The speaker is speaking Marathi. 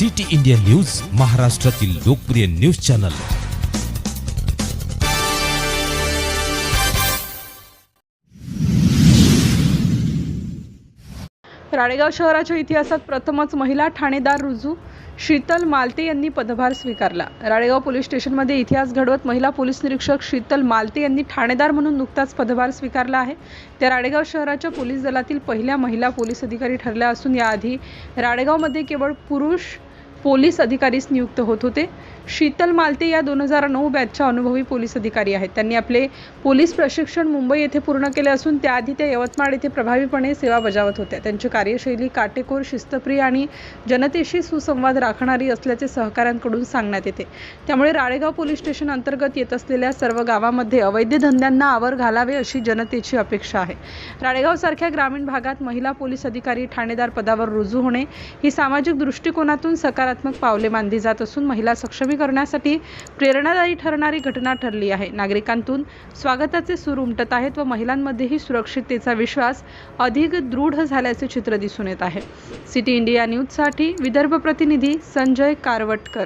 सिटी इंडिया न्यूज महाराष्ट्रातील लोकप्रिय न्यूज चॅनल. राळेगाव शहराच्या इतिहासात प्रथमच महिला ठाणेदार रुजू शीतल मालते यांनी पदभार स्वीकारला. राळेगाव पोलीस स्टेशनमध्ये इतिहास घडवत महिला पोलीस निरीक्षक शीतल मालते यांनी ठाणेदार म्हणून नुकताच पदभार स्वीकारला आहे. त्या राळेगाव शहराच्या पोलीस दलातील पहिल्या महिला पोलीस अधिकारी ठरल्या असून याआधी राळेगावमध्ये केवळ पुरुष पोलीस अधिकारीच नियुक्त होत होते. शीतल मालते या दोन हजार नऊ बॅचच्या अनुभवी पोलीस अधिकारी आहेत. त्यांनी आपले पोलीस प्रशिक्षण मुंबई येथे पूर्ण केले असून त्याआधी त्या यवतमाळ येथे प्रभावीपणे सेवा बजावत होत्या. त्यांची कार्यशैली काटेकोर शिस्तप्रिय आणि जनतेशी सुसंवाद राखणारी असल्याचे सहकाऱ्यांकडून सांगण्यात येते. त्यामुळे राळेगाव पोलीस स्टेशन अंतर्गत येत असलेल्या सर्व गावामध्ये अवैध धंद्यांना आवर घालावे अशी जनतेची अपेक्षा आहे. राळेगावसारख्या ग्रामीण भागात महिला पोलीस अधिकारी ठाणेदार पदावर रुजू होणे ही सामाजिक दृष्टिकोनातून सकारात्मक पावले मानली जात असून महिला सक्षमीकरणासाठी प्रेरणादायी ठरणारी घटना ठरली आहे. नागरिकांतून स्वागताचे सूर उमटत आहेत व महिलांमध्येही सुरक्षिततेचा विश्वास अधिक दृढ झाल्याचे चित्र दिसून येत आहे. सिटी इंडिया न्यूजसाठी विदर्भ प्रतिनिधी संजय कारवटकर.